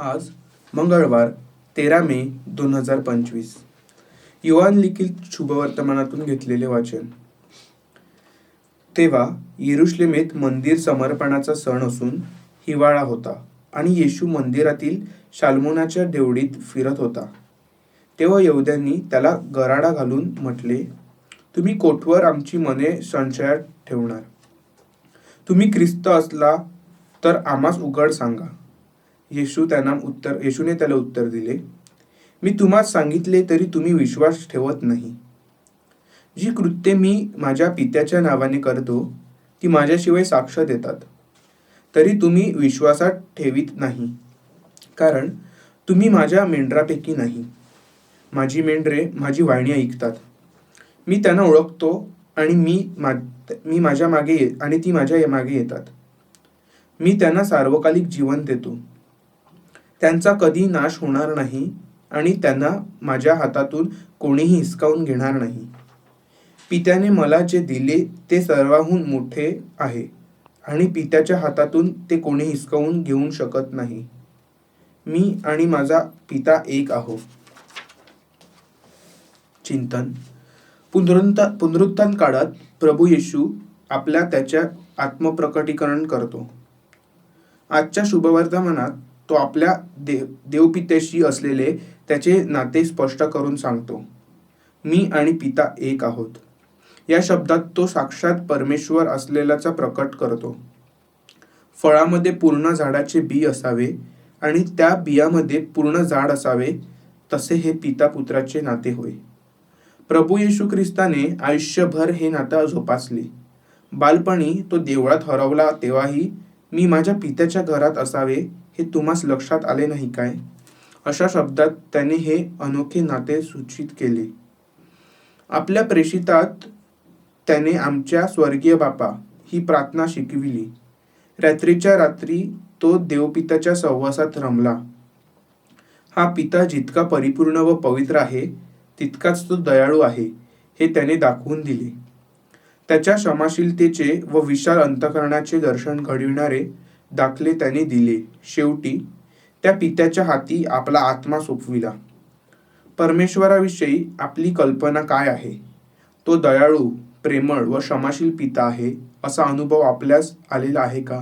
आज मंगळवार तेरा मे दोन हजार पंचवीस. युवान लिखित शुभवर्तमानातून घेतलेले वाचन. तेव्हा येरुश्लेमेत मंदिर समर्पणाचा सण असून हिवाळा होता आणि येशू मंदिरातील शालमोनाच्या देवडीत फिरत होता. तेव्हा यहुद्यांनी त्याला गराडा घालून म्हटले तुम्ही कोठवर आमची मने संशयात ठेवणार? तुम्ही ख्रिस्त असला तर आम्हास उघड सांगा. येशू त्यांना उत्तर येशूने त्याला उत्तर दिले मी तुम्हाला सांगितले तरी तुम्ही विश्वास ठेवत नाही. जी कृत्ये मी माझ्या पित्याच्या नावाने करतो ती माझ्याशिवाय साक्ष देतात. तरी तुम्ही विश्वासात ठेवीत नाही. कारण तुम्ही माझ्या मेंढरापैकी नाही. माझी मेंढरे माझी वाहिणी ऐकतात. मी त्यांना ओळखतो आणि मी मा मी माझ्या मागे ये आणि ती माझ्या मागे येतात. मी त्यांना सार्वकालिक जीवन देतो. त्यांचा कधी नाश होणार नाही आणि त्यांना माझ्या हातातून कोणीही हिसकावून घेणार नाही. पित्याने मला जे दिले ते सर्वाहून मोठे आहे आणि पित्याच्या हातातून ते कोणी हिसकावून घेऊ शकत नाही. मी आणि माझा पिता एक आहो चिंतन. पुनरुत्था पुनरुत्थान काळात प्रभू येशू आपल्या त्याच्या आत्मप्रकटीकरण करतो. आजच्या शुभवर्तमानात तो आपल्या देव देवपित्याशी असलेले त्याचे नाते स्पष्ट करून सांगतो. मी आणि पिता एक आहोत. या शब्दात तो साक्षात परमेश्वर असलेल्याचा प्रकट करतो. फळामध्ये पूर्ण झाडाचे बी असावे आणि त्या बियामध्ये पूर्ण झाड असावे तसे हे पिता पुत्राचे नाते होय. प्रभू येशू ख्रिस्ताने आयुष्यभर हे नातं जोपासले. बालपणी तो देवळात हरवला तेव्हाही मी माझ्या पित्याच्या घरात असावे हे तुम्हास लक्षात आले नाही काय? अशा शब्दात त्याने हे अनोखे नाते सूचित केले. आपल्या प्रेषितात त्याने आमच्या स्वर्गीय बापा ही प्रार्थना शिकविली. रात्रीच्या रात्री तो देवपिताच्या सहवासात रमला. हा पिता जितका परिपूर्ण व पवित्र आहे तितकाच तो दयाळू आहे हे त्याने दाखवून दिले. त्याच्या क्षमाशीलतेचे व विशाल अंतकरणाचे दर्शन घडविणारे दाखले त्याने दिले. शेवटी त्या पित्याच्या हाती आपला आत्मा सोपविला. परमेश्वराविषयी आपली कल्पना काय आहे? तो दयाळू प्रेमळ व क्षमाशील पिता आहे असा अनुभव आपल्यास आलेला आहे का?